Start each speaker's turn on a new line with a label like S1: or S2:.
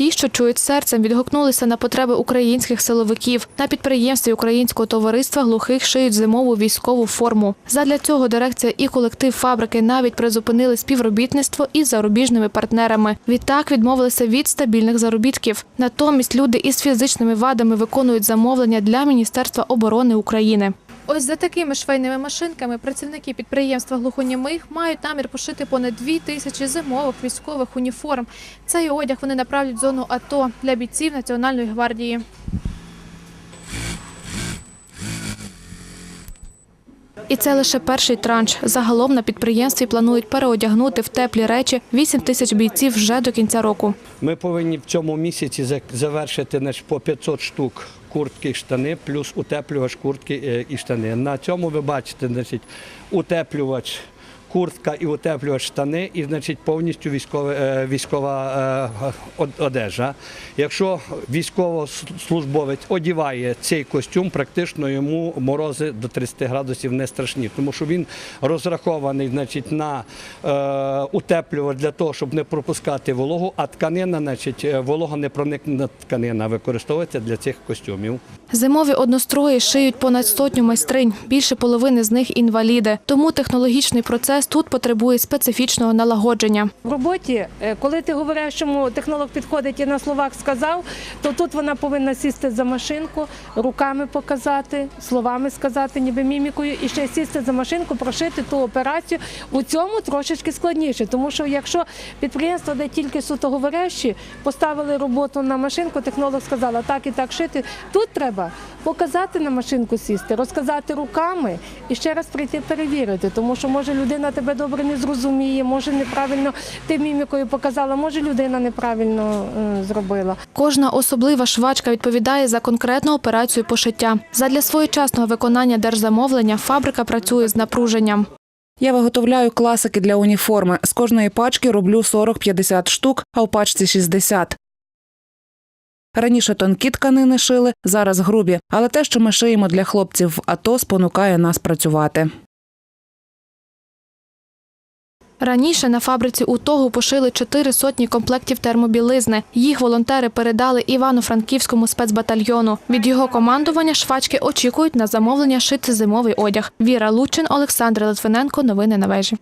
S1: ті, що чують серцем, відгукнулися на потреби українських силовиків. На підприємстві Українського товариства глухих шиють зимову військову форму. Задля цього дирекція і колектив фабрики навіть призупинили співробітництво із зарубіжними партнерами. Відтак відмовилися від стабільних заробітків. Натомість люди із фізичними вадами виконують замовлення для Міністерства оборони України. Ось за такими швейними машинками працівники підприємства глухонімих мають намір пошити понад дві тисячі зимових військових уніформ. Цей одяг вони направлять в зону АТО для бійців Національної гвардії. І це лише перший транш. Загалом на підприємстві планують переодягнути в теплі речі 8 тисяч бійців вже до кінця року.
S2: Ми повинні в цьому місяці завершити по 500 штук куртки штани, плюс утеплювач куртки е, і штани. На цьому ви бачите, значить, утеплювач. Куртка і утеплювач штани, і значить повністю військова, е, військова е, одежа. Якщо військовослужбовець одіває цей костюм, практично йому морози до 30 градусів не страшні, тому що він розрахований значить, на е, утеплювач для того, щоб не пропускати вологу, а тканина, значить, волога не проникне тканина, використовується для цих костюмів.
S1: Зимові однострої шиють понад сотню майстринь. Більше половини з них інваліди. Тому технологічний процес тут потребує специфічного налагодження.
S3: В роботі, е, коли ти говориш, що технолог підходить і на словах сказав, то тут вона повинна сісти за машинку, руками показати, словами сказати, ніби мімікою, і ще сісти за машинку, прошити ту операцію. У цьому трошечки складніше, тому що якщо підприємство, де тільки суто говорящі, поставили роботу на машинку, технолог сказала так і так шити. Тут треба показати на машинку сісти, розказати руками і ще раз прийти перевірити, тому що може людина тебе добре не зрозуміє, може неправильно ти мімікою показала, може людина неправильно е, зробила.
S1: Кожна особлива швачка відповідає за конкретну операцію пошиття. Задля своєчасного виконання держзамовлення фабрика працює з напруженням.
S4: Я виготовляю класики для уніформи. З кожної пачки роблю 40-50 штук, а у пачці 60. Раніше тонкі тканини шили, зараз грубі, але те, що ми шиємо для хлопців в АТО, спонукає нас працювати.
S1: Раніше на фабриці УТОГу пошили чотири сотні комплектів термобілизни. Їх волонтери передали Івано-Франківському спецбатальйону. Від його командування швачки очікують на замовлення шити зимовий одяг. Віра Лучин, Олександр Литвиненко. Новини на вежі.